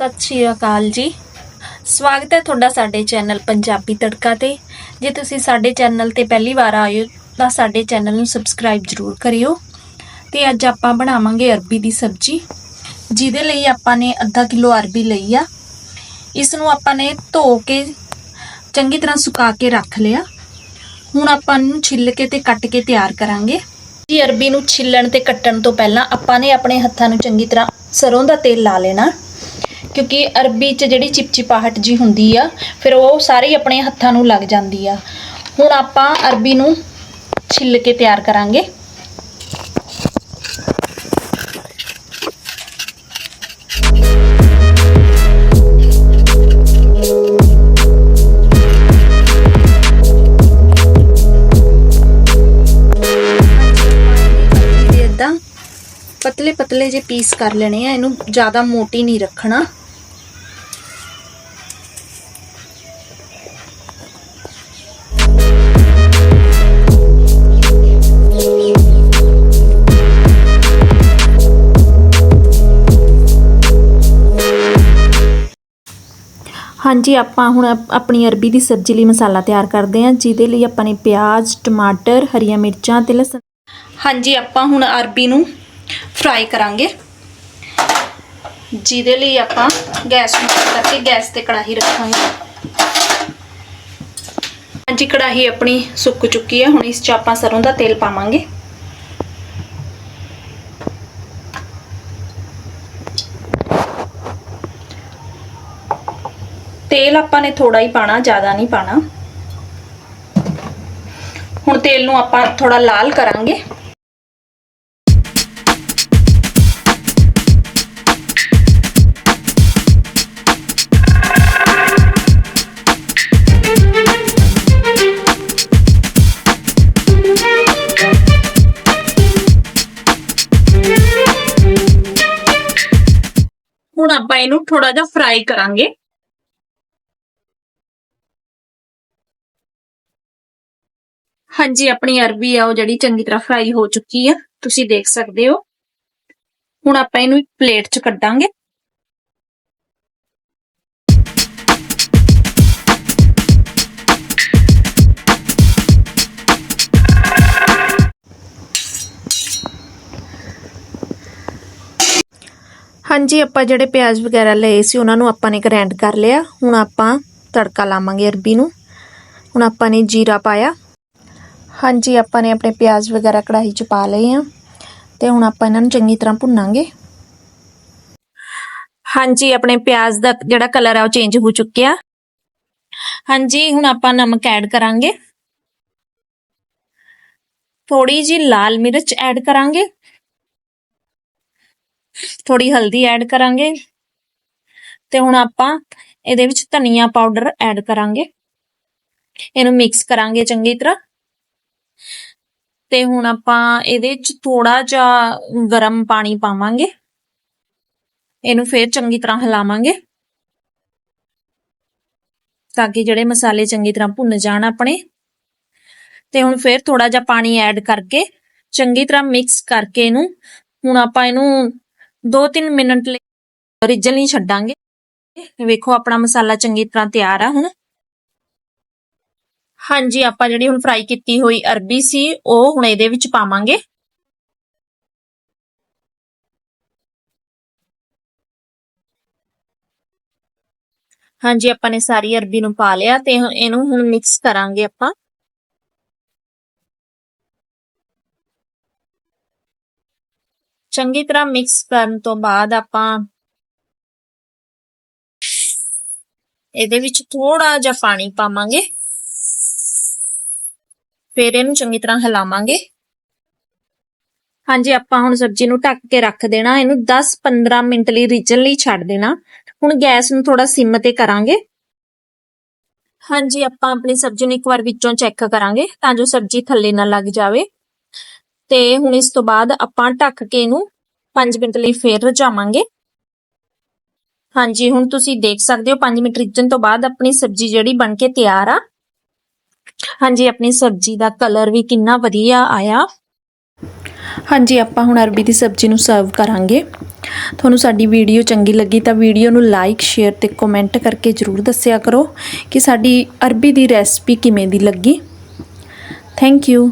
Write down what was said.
ਸਤਿ ਸ਼੍ਰੀ ਅਕਾਲ ਜੀ। ਸਵਾਗਤ ਹੈ ਤੁਹਾਡਾ ਸਾਡੇ ਚੈਨਲ ਪੰਜਾਬੀ ਤੜਕਾ ਤੇ। ਜੇ ਤੁਸੀਂ ਸਾਡੇ ਚੈਨਲ ਤੇ ਪਹਿਲੀ ਵਾਰ ਆਏ ਹੋ, ਤਾਂ ਸਾਡੇ ਚੈਨਲ ਨੂੰ ਸਬਸਕ੍ਰਾਈਬ ਜ਼ਰੂਰ ਕਰਿਓ। ਤੇ ਅੱਜ ਆਪਾਂ ਬਣਾਵਾਂਗੇ ਅਰਬੀ ਦੀ ਸਬਜ਼ੀ, ਜਿਹਦੇ ਲਈ ਆਪਾਂ ਨੇ ਅੱਧਾ ਕਿਲੋ ਅਰਬੀ ਲਈ ਆ। ਇਸ ਨੂੰ ਆਪਾਂ ਨੇ ਧੋ ਕੇ ਚੰਗੀ ਤਰ੍ਹਾਂ ਸੁਕਾ ਕੇ ਰੱਖ ਲਿਆ। ਹੁਣ ਆਪਾਂ ਨੂੰ ਛਿੱਲ ਕੇ ਤੇ ਕੱਟ ਕੇ ਤਿਆਰ ਕਰਾਂਗੇ। ਜੀ, ਅਰਬੀ ਨੂੰ ਛਿੱਲਣ ਤੇ ਕੱਟਣ ਤੋਂ ਪਹਿਲਾਂ ਆਪਾਂ ਨੇ ਆਪਣੇ ਹੱਥਾਂ ਨੂੰ ਚੰਗੀ ਤਰ੍ਹਾਂ ਸਰੋਂ ਦਾ ਤੇਲ ਲਾ ਲੈਣਾ। ਕਿਉਂਕਿ ਅਰਬੀ 'ਚ ਜਿਹੜੀ ਚਿਪਚਿਪਾਹਟ ਜੀ ਹੁੰਦੀ ਆ, ਫਿਰ ਉਹ ਸਾਰੀ ਆਪਣੇ ਹੱਥਾਂ ਨੂੰ ਲੱਗ ਜਾਂਦੀ ਆ। ਹੁਣ ਆਪਾਂ ਅਰਬੀ ਨੂੰ ਛਿੱਲ ਕੇ ਤਿਆਰ ਕਰਾਂਗੇ। ਇਦਾਂ ਪਤਲੇ ਪਤਲੇ ਜੇ ਪੀਸ ਕਰ ਲੈਣੇ ਆ, ਇਹਨੂੰ ਜ਼ਿਆਦਾ ਮੋਟੀ ਨਹੀਂ ਰੱਖਣਾ। ਹਾਂਜੀ, ਆਪਾਂ ਹੁਣ ਆਪ- ਆਪਣੀ ਅਰਬੀ ਦੀ ਸਬਜ਼ੀ ਲਈ ਮਸਾਲਾ ਤਿਆਰ ਕਰਦੇ ਹਾਂ, ਜਿਹਦੇ ਲਈ ਆਪਾਂ ਨੇ ਪਿਆਜ਼, ਟਮਾਟਰ, ਹਰੀਆਂ ਮਿਰਚਾਂ ਤੇ ਲਸਣ। ਹਾਂਜੀ, ਆਪਾਂ ਹੁਣ ਅਰਬੀ ਨੂੰ ਫਰਾਈ ਕਰਾਂਗੇ। ਜਿਹਦੇ ਲਈ ਆਪਾਂ ਗੈਸ ਨੂੰ ਕਰਕੇ ਗੈਸ ਤੇ ਕੜਾਹੀ ਰੱਖਾਂਗੇ। ਹਾਂਜੀ, ਕੜਾਹੀ ਆਪਣੀ ਸੁੱਕ ਚੁੱਕੀ ਹੈ, ਹੁਣ ਇਸ 'ਚ ਆਪਾਂ ਸਰੋਂ ਦਾ ਤੇਲ ਪਾਵਾਂਗੇ। ਤੇਲ ਆਪਾਂ ਨੇ ਥੋੜਾ ਹੀ ਪਾਣਾ ਜ਼ਿਆਦਾ ਨਹੀਂ ਪਾਣਾ ਹੁਣ ਤੇਲ ਨੂੰ ਆਪਾਂ ਥੋੜਾ ਲਾਲ ਕਰਾਂਗੇ। ਹੁਣ ਆਪਾਂ ਇਹਨੂੰ ਥੋੜਾ ਜਿਹਾ ਫਰਾਈ ਕਰਾਂਗੇ। ਹਾਂਜੀ, ਆਪਣੀ ਅਰਬੀ ਆ, ਉਹ ਜਿਹੜੀ ਚੰਗੀ ਤਰ੍ਹਾਂ ਫਰਾਈ ਹੋ ਚੁੱਕੀ ਆ। ਤੁਸੀਂ ਦੇਖ ਸਕਦੇ ਹੋ। ਹੁਣ ਆਪਾਂ ਇਹਨੂੰ ਇੱਕ ਪਲੇਟ 'ਚ ਕੱਢਾਂਗੇ। ਹਾਂਜੀ, ਆਪਾਂ ਜਿਹੜੇ ਪਿਆਜ਼ ਵਗੈਰਾ ਲਏ ਸੀ, ਉਹਨਾਂ ਨੂੰ ਆਪਾਂ ਨੇ ਗ੍ਰਾਈਂਡ ਕਰ ਲਿਆ। ਹੁਣ ਆਪਾਂ ਤੜਕਾ ਲਾਵਾਂਗੇ ਅਰਬੀ ਨੂੰ। ਹੁਣ ਆਪਾਂ ਨੇ ਜੀਰਾ ਪਾਇਆ। ਹਾਂਜੀ, ਆਪਾਂ ਨੇ ਆਪਣੇ ਪਿਆਜ਼ ਵਗੈਰਾ ਕੜਾਹੀ 'ਚ ਪਾ ਲਏ ਆ ਤੇ ਹੁਣ ਆਪਾਂ ਇਹਨਾਂ ਨੂੰ ਚੰਗੀ ਤਰ੍ਹਾਂ ਭੁੰਨਾਂਗੇ। ਹਾਂਜੀ, ਆਪਣੇ ਪਿਆਜ਼ ਦਾ ਜਿਹੜਾ ਕਲਰ ਆ ਉਹ ਚੇਂਜ ਹੋ ਚੁੱਕਿਆ। ਹਾਂਜੀ, ਹੁਣ ਆਪਾਂ ਨਮਕ ਐਡ ਕਰਾਂਗੇ। ਥੋੜੀ ਜੀ ਲਾਲ ਮਿਰਚ ਐਡ ਕਰਾਂਗੇ। ਥੋੜੀ ਹਲਦੀ ਐਡ ਕਰਾਂਗੇ। ਤੇ ਹੁਣ ਆਪਾਂ ਇਹਦੇ ਵਿੱਚ ਧਨੀਆ ਪਾਊਡਰ ਐਡ ਕਰਾਂਗੇ। ਇਹਨੂੰ ਮਿਕਸ ਕਰਾਂਗੇ ਚੰਗੀ ਤਰ੍ਹਾਂ। ਤੇ ਹੁਣ ਆਪਾਂ ਇਹਦੇ ਵਿੱਚ ਥੋੜਾ ਜਿਹਾ ਗਰਮ ਪਾਣੀ ਪਾਵਾਂਗੇ। ਇਹਨੂੰ ਫੇਰ ਚੰਗੀ ਤਰ੍ਹਾਂ ਹਿਲਾਵਾਂਗੇ। ਤਾਂ ਕਿ ਜਿਹੜੇ ਮਸਾਲੇ ਚੰਗੀ ਤਰ੍ਹਾਂ ਭੁੰਨ ਜਾਣ ਆਪਣੇ। ਤੇ ਹੁਣ ਫੇਰ ਥੋੜਾ ਜਿਹਾ ਪਾਣੀ ਐਡ ਕਰਕੇ ਚੰਗੀ ਤਰ੍ਹਾਂ ਮਿਕਸ ਕਰਕੇ ਇਹਨੂੰ ਹੁਣ ਆਪਾਂ ਇਹਨੂੰ 2-3 ਮਿੰਟ ਲਈ ਰਿੱਝਣ ਲਈ ਛੱਡਾਂਗੇ। ਵੇਖੋ ਆਪਣਾ ਮਸਾਲਾ ਚੰਗੀ ਤਰ੍ਹਾਂ ਤਿਆਰ ਆ ਹੁਣ। ਹਾਂਜੀ, ਆਪਾਂ ਜਿਹੜੀ ਹੁਣ ਫਰਾਈ ਕੀਤੀ ਹੋਈ ਅਰਬੀ ਸੀ, ਉਹ ਹੁਣ ਇਹਦੇ ਵਿੱਚ ਪਾਵਾਂਗੇ। ਹਾਂਜੀ, ਆਪਾਂ ਨੇ ਸਾਰੀ ਅਰਬੀ ਨੂੰ ਪਾ ਲਿਆ ਤੇ ਇਹਨੂੰ ਹੁਣ ਮਿਕਸ ਕਰਾਂਗੇ ਆਪਾਂ। ਚੰਗੀ ਤਰ੍ਹਾਂ ਮਿਕਸ ਕਰਨ ਤੋਂ ਬਾਅਦ ਆਪਾਂ ਇਹਦੇ ਵਿੱਚ ਥੋੜਾ ਜਿਹਾ ਪਾਣੀ ਪਾਵਾਂਗੇ। ਫਿਰ ਇਹਨੂੰ ਚੰਗੀ ਤਰ੍ਹਾਂ ਹਿਲਾਵਾਂਗੇ। ਹਾਂਜੀ, ਆਪਾਂ ਹੁਣ ਸਬਜ਼ੀ ਨੂੰ ਢੱਕ ਕੇ ਰੱਖ ਦੇਣਾ। ਇਹਨੂੰ 10-15 ਮਿੰਟ ਲਈ ਰਿੱਝਣ ਲਈ ਛੱਡ ਦੇਣਾ। ਹੁਣ ਗੈਸ ਨੂੰ ਥੋੜਾ ਸਿਮ ਤੇ ਕਰਾਂਗੇ। ਹਾਂਜੀ, ਆਪਾਂ ਆਪਣੀ ਸਬਜ਼ੀ ਨੂੰ ਇੱਕ ਵਾਰ ਵਿੱਚੋਂ ਚੈੱਕ ਕਰਾਂਗੇ ਤਾਂ ਜੋ ਸਬਜ਼ੀ ਥੱਲੇ ਨਾ ਲੱਗ ਜਾਵੇ। ਤੇ ਹੁਣ ਇਸ ਤੋਂ ਬਾਅਦ ਆਪਾਂ ਢੱਕ ਕੇ ਇਹਨੂੰ 5 ਮਿੰਟ ਲਈ ਫੇਰ ਰਝਾਵਾਂਗੇ। ਹਾਂਜੀ, ਹੁਣ ਤੁਸੀਂ ਦੇਖ ਸਕਦੇ ਹੋ 5 ਮਿੰਟ ਰਿੱਝਣ ਤੋਂ ਬਾਅਦ ਆਪਣੀ ਸਬਜ਼ੀ ਜਿਹੜੀ ਬਣ ਕੇ ਤਿਆਰ ਆ। ਹਾਂਜੀ, ਆਪਣੀ ਸਬਜ਼ੀ ਦਾ ਕਲਰ ਵੀ ਕਿੰਨਾ ਵਧੀਆ ਆਇਆ। ਹਾਂਜੀ, ਆਪਾਂ ਹੁਣ ਅਰਬੀ ਦੀ ਸਬਜ਼ੀ ਨੂੰ ਸਰਵ ਕਰਾਂਗੇ। ਤੁਹਾਨੂੰ ਸਾਡੀ ਵੀਡੀਓ ਚੰਗੀ ਲੱਗੀ ਤਾਂ ਵੀਡੀਓ ਨੂੰ ਲਾਈਕ ਸ਼ੇਅਰ ਤੇ ਕਮੈਂਟ ਕਰਕੇ ਜਰੂਰ ਦੱਸਿਆ ਕਰੋ ਕਿ ਸਾਡੀ ਅਰਬੀ ਦੀ ਰੈਸਪੀ ਕਿਵੇਂ ਦੀ ਲੱਗੀ। Thank you